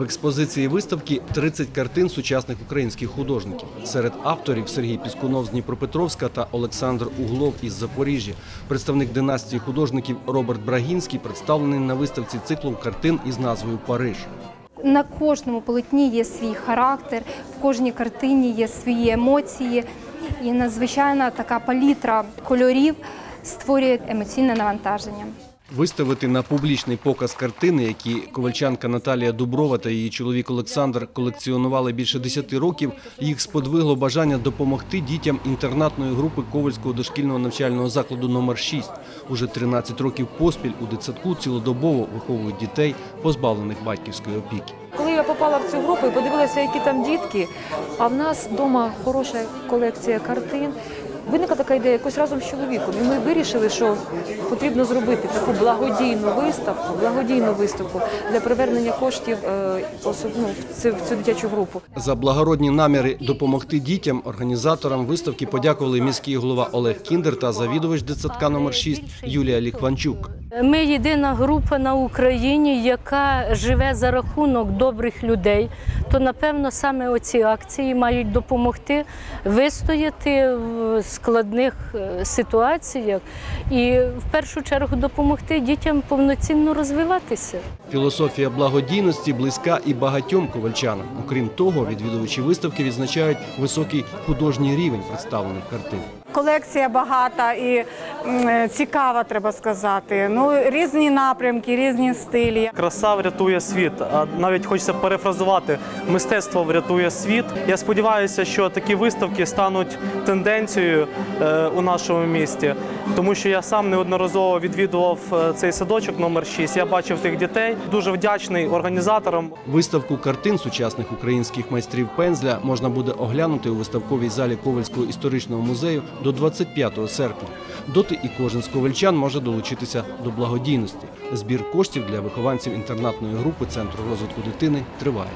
В експозиції виставки 30 картин сучасних українських художників. Серед авторів Сергій Піскунов з Дніпропетровська та Олександр Углов із Запоріжжя. Представник династії художників Роберт Брагінський представлений на виставці циклом картин із назвою Париж. На кожному полотні є свій характер, в кожній картині є свої емоції, і надзвичайна така палітра кольорів створює емоційне навантаження. Виставити на публічний показ картини, які ковальчанка Наталія Дуброва та її чоловік Олександр колекціонували більше 10 років, їх сподвигло бажання допомогти дітям інтернатної групи Ковальського дошкільного навчального закладу номер 6 Уже 13 років поспіль у дитсадку цілодобово виховують дітей, позбавлених батьківської опіки. Коли я попала в цю групу і подивилася, які там дітки, а в нас вдома хороша колекція картин. Виникла така ідея якось разом з чоловіком. І ми вирішили, що потрібно зробити таку благодійну виставку, благодійну виставку для привернення коштів е, ну, в цю, в цю дитячу групу. За благородні наміри допомогти дітям організаторам виставки подякували міський голова Олег Кіндер та завідувач дитсадка номер 6 Юлія Ліхванчук. Ми єдина група на Україні, яка живе за рахунок добрих людей. То напевно саме оці акції мають допомогти вистояти в складних е, ситуаціях і в першу чергу допомогти дітям повноцінно розвиватися. Філософія благодійності близька і багатьом ковальчанам. Окрім того, відвідувачі виставки відзначають високий художній рівень представлених картин. Колекція багата і цікава, треба сказати. Ну, різні напрямки, різні стилі. Краса врятує світ. А навіть хочеться перефразувати мистецтво врятує світ. Я сподіваюся, що такі виставки стануть тенденцією е, у нашому місті, тому що я сам неодноразово відвідував е, цей садочок номер 6 Я бачив тих дітей. Дуже вдячний організаторам. Виставку картин сучасних українських майстрів пензля можна буде оглянути у виставковій залі Ковальського історичного музею до 25 серпня. Доти і кожен з ковальчан може долучитися до благодійності. Збір коштів для вихованців інтернатної групи Центру розвитку дитини триває.